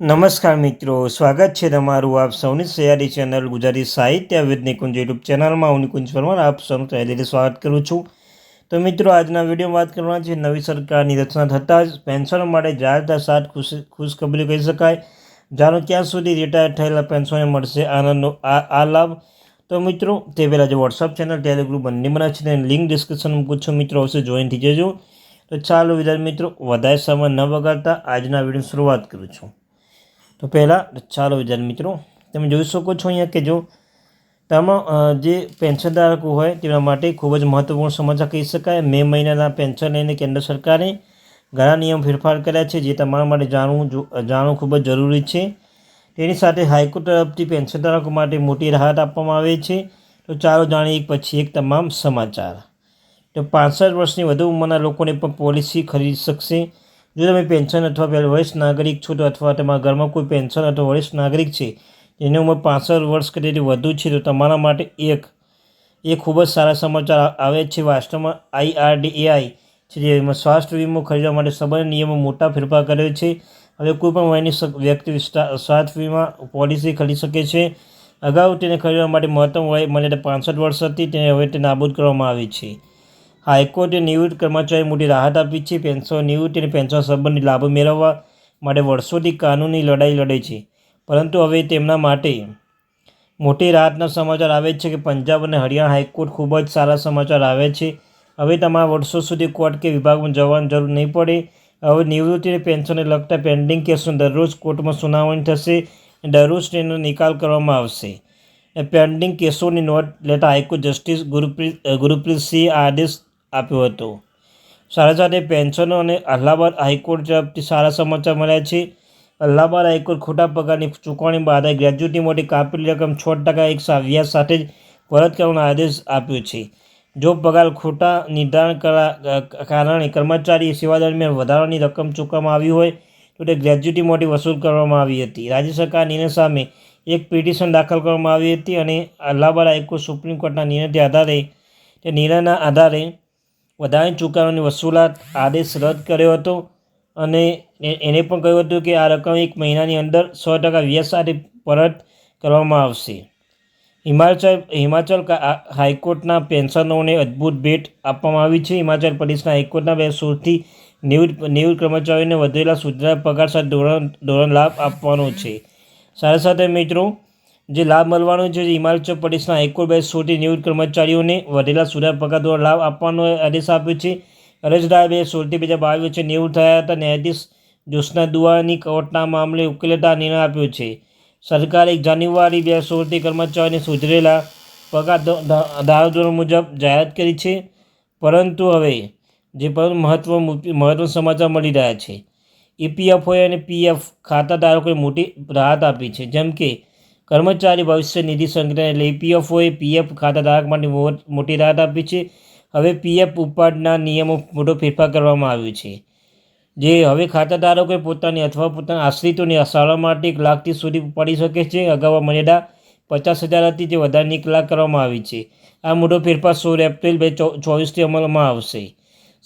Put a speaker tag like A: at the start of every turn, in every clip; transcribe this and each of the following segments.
A: નમસ્કાર મિત્રો, સ્વાગત છે તમારું આપ સૌની સયારી ચેનલ ગુજરાતી સાહિત્ય વિદ નિકુંજ યુટ્યુબ ચેનલમાં. હું નિકુંજ પરમાર, આપ સૌનું તહેદીથી સ્વાગત કરું છું. તો મિત્રો, આજના વિડીયોમાં વાત કરવાના છે નવી સરકારની રચના થતાં જ પેન્શનો માટે જાહેરતા સાત ખુશ, ખુશખબરી કહી શકાય. જાણો ક્યાં સુધી રિટાયર થયેલા પેન્શનને મળશે આનંદનો આ આ લાભ? તો મિત્રો, તે પહેલાં જે વોટ્સઅપ ચેનલ ટેલિગ્રુપ બંને બનાવે છે તેની લિંક ડિસ્ક્રિપ્શન મૂકું છું. મિત્રો, અવશ્ય જોઈન થઈ જજો. તો ચાલો વિદ્યાર્થી મિત્રો, વધારે સમય ન વગાડતા આજના વીડિયો શરૂઆત કરું છું. તો પહેલાં ચાલો વિદ્યાર્થી મિત્રો, તમે જોઈ શકો છો અહીંયા કે જો તમામ જે પેન્શન ધારકો હોય તેના માટે ખૂબ જ મહત્ત્વપૂર્ણ સમાચાર કહી શકાય. મે મહિનાના પેન્શન લઈને કેન્દ્ર સરકારે ઘણા નિયમ ફેરફાર કર્યા છે જે તમારા માટે જાણવું જાણવું ખૂબ જ જરૂરી છે. તેની સાથે હાઈકોર્ટ તરફથી પેન્શન ધારકો માટે મોટી રાહત આપવામાં આવે છે. તો ચાલો જાણીએ એક પછી એક તમામ સમાચાર. તો પાંસઠ વર્ષની વધુ ઉંમરના લોકોને પણ પોલિસી ખરીદી શકશે. જો તમે પેન્શન અથવા વરિષ્ઠ નાગરિક છો તો અથવા તમારા ઘરમાં કોઈ પેન્શન અથવા વરિષ્ઠ નાગરિક છે, જેની ઉંમર પાસઠ વર્ષ કરતી વધુ છે, તો તમારા માટે એક, એ ખૂબ જ સારા સમાચાર આવે છે વાસ્તવમાં આઈઆરડીએઆઈ છે જેમાં સ્વાસ્થ્ય વીમો ખરીદવા માટે સંબંધ નિયમો મોટા ફેરફાર કર્યો છે. હવે કોઈપણ વયની વ્યક્તિ સ્વાસ્થ્ય વીમા પોલિસી ખરીદી શકે છે. અગાઉ તેને ખરીદવા માટે મહત્તમ વય મર્યાદા પાંસઠ વર્ષ હતી, તેને હવે તે નાબૂદ કરવામાં આવી છે. હાઈકોર્ટે નિવૃત્ત કર્મચારી મોટી રાહત આપી છે. પેન્શન નિવૃત્તિ અને પેન્શન સંબંધિત લાભો મેળવવા માટે વર્ષોથી કાનૂની લડાઈ લડે છે. પરંતુ હવે તેમના માટે મોટી રાહતના સમાચાર આવે છે કે પંજાબ અને હરિયાણા હાઈકોર્ટ ખૂબ જ સારા સમાચાર આવે છે. હવે તમારા વર્ષો સુધી કોર્ટ કે વિભાગમાં જવાની જરૂર નહીં પડે. હવે નિવૃત્તિ અને પેન્શનને લગતા પેન્ડિંગ કેસનો દરરોજ કોર્ટમાં સુનાવણી થશે દરરોજ તેનો નિકાલ કરવામાં આવશે. પેન્ડિંગ કેસોની નોટ લેતા હાઈકોર્ટ જસ્ટિસ ગુરુપ્રીત ગુરુપ્રીત સિંહ આદેશ આપ્યો હતો. સાથે સાથે પેન્શનો અને અલ્હાબાદ હાઈકોર્ટ તરફથી સારા સમાચાર મળ્યા છે. અલ્હાબાદ હાઈકોર્ટ ખોટા પગારની ચૂકવણી બાદ ગ્રેજ્યુએટની મોટી કાપેલી રકમ છ ટકા એક વ્યાજ સાથે જ પરત કરવાનો આદેશ આપ્યો છે. જો પગાર ખોટા નિર્ધારણ કારણે કર્મચારી સેવા દરમિયાન વધારાની રકમ ચૂકવવામાં આવી હોય, તો તે ગ્રેજ્યુટી મોટી વસૂલ કરવામાં આવી હતી. રાજ્ય સરકાર નિર્ણય સામે એક પિટિશન દાખલ કરવામાં આવી હતી અને અલ્હાબાદ હાઈકોર્ટ સુપ્રીમ કોર્ટના નિર્ણયથી આધારે, તે નિર્ણયના આધારે વધારાની ચુકવણી વસૂલાત આદેશ રદ કર્યો હતો અને એને પણ કહ્યું હતું કે આ રકમ એક મહિનાની અંદર સો ટકા વ્યાજ સાથે પરત કરવામાં આવશે. હિમાચલ હિમાચલ હાઈકોર્ટના પેન્શનોને અદ્ભુત ભેટ આપવામાં આવી છે. હિમાચલ પ્રદેશના હાઈકોર્ટના બે સોળથી નેવું નેવું કર્મચારીઓને વધેલા સુધારા પગાર સાથે ધોરણ ધોરણ લાભ આપવાનો છે. સાથે સાથે મિત્રો જે લાભ મળવાનો છે હિમાચલ પ્રદેશના હાઈકોર્ટ બે સોટી નિવૃત્ત કર્મચારીઓને વધેલા સુધાર પગાર દ્વારા લાભ આપવાનો આદેશ આપ્યો છે. અરજદાર બે સોળથી બે હજાર બાવીસ વચ્ચે નિવૃત્ત થયા હતા. ન્યાયાધીશ જ્યોત્સના દુઆની કોર્ટના મામલે ઉકેલતા નિર્ણય આપ્યો છે. સરકારે એક જાન્યુઆરી બે સોળથી કર્મચારીઓને સુધરેલા પગાર ધારાધોરણ મુજબ જાહેરાત કરી છે. પરંતુ હવે જે પણ મહત્વ મહત્વ સમાચાર મળી રહ્યા છે. ઈપીએફઓએ અને પીએફ ખાતા ધારકોએ મોટી રાહત આપી છે. જેમ કે કર્મચારી ભવિષ્ય નિધિ સંગ્રહને લઈ પીએફઓએ પીએફ ખાતાધારક માટે મોટી રાહત આપી છે. હવે પીએફ ઉપાડના નિયમો મોટો ફેરફાર કરવામાં આવ્યો છે. જે હવે ખાતાધારકોએ પોતાની અથવા પોતાના આશ્રિતોની શાળા માટે એક લાખથી સુધી પડી શકે છે. અગાઉ મર્યાદા પચાસ હજાર હતી, જે વધારે એક લાખ કરવામાં આવી છે. આ મોટો ફેરફાર સોળ એપ્રિલ બે ચોવીસથી અમલમાં આવશે.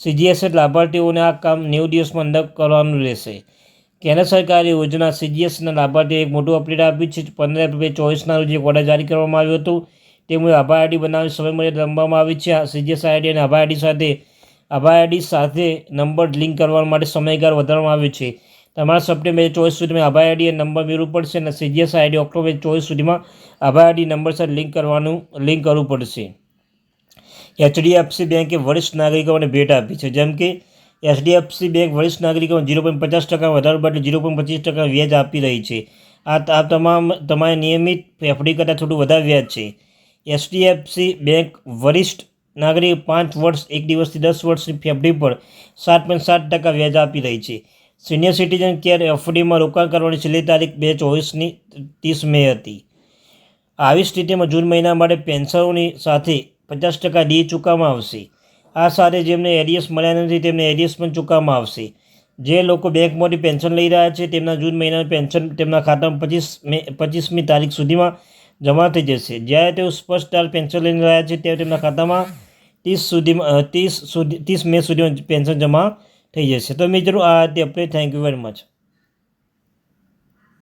A: સીજીએસએ લાભાર્થીઓને આ કામ નેવું દિવસમાં અંદર કરવાનું રહેશે. કેન્દ્ર સરકારે યોજના સીજીએસના લાભાર્થી એક મોટું અપડેટ આપ્યું છે. પંદર બે ચોવીસના રોજ એક ઓર્ડર જારી કરવામાં આવ્યું હતું. તે મુજબ આભાર આઈડી બનાવવાની સમય મર્યાદા લંબાવવામાં આવી છે. સીજીએસ આઈડી અને આભાર આઈડી સાથે આભાર આઈડી સાથે નંબર લિંક કરવા માટે સમયગાળો વધારવામાં આવ્યો છે. તમારા સપ્ટેમ્બર ચોવીસ સુધીમાં આભાર આઈડી નંબર મેળવવું પડશે અને સીજીએસ આઈડી ઓક્ટોબર ચોવીસ સુધીમાં આભાર આઈડી નંબર સાથે લિંક કરવાનું, લિંક કરવું પડશે. એચડીએફસી બેંકે વરિષ્ઠ નાગરિકોને ભેટ આપી છે. જેમ કે એચડીએફસી બેંક વરિષ્ઠ નાગરિકો ઝીરો પોઈન્ટ પચાસ ટકા વધારો બદલે ઝીરો પોઈન્ટ પચીસ ટકા વ્યાજ આપી રહી છે. આ આ તમામ, તમારે નિયમિત એફડી કરતાં થોડું વધારે વ્યાજ છે. એચડીએફસી બેંક વરિષ્ઠ નાગરિક પાંચ વર્ષ, એક દિવસથી દસ વર્ષની એફડી પર સાત પોઈન્ટ સાત ટકા વ્યાજ આપી રહી છે. સિનિયર સિટીઝન કેર એફડીમાં રોકાણ કરવાની છેલ્લી તારીખ બે ચોવીસની ત્રીસ મે હતી. આવી સ્થિતિમાં જૂન મહિના માટે પેન્શનોની સાથે પચાસ ટકા ડી ચૂકવવામાં આવશે. આ સાથે જેમને એરિયસ મળ્યા નથી, તેમને એરિયસ પણ ચૂકવવામાં આવશે. જે લોકો બેંકમાંથી પેન્શન લઈ રહ્યા છે, તેમના જૂન મહિનાનું પેન્શન તેમના ખાતામાં પચીસ મે, પચીસમી તારીખ સુધીમાં જમા થઈ જશે. જ્યારે તેઓ સ્પષ્ટ પેન્શન લઈ રહ્યા છે, ત્યારે તેમના ખાતામાં ત્રીસ સુધીમાં ત્રીસ સુધી, ત્રીસ મે સુધીમાં પેન્શન જમા થઈ જશે. તો મિત્રો, આ હતી update thank you very much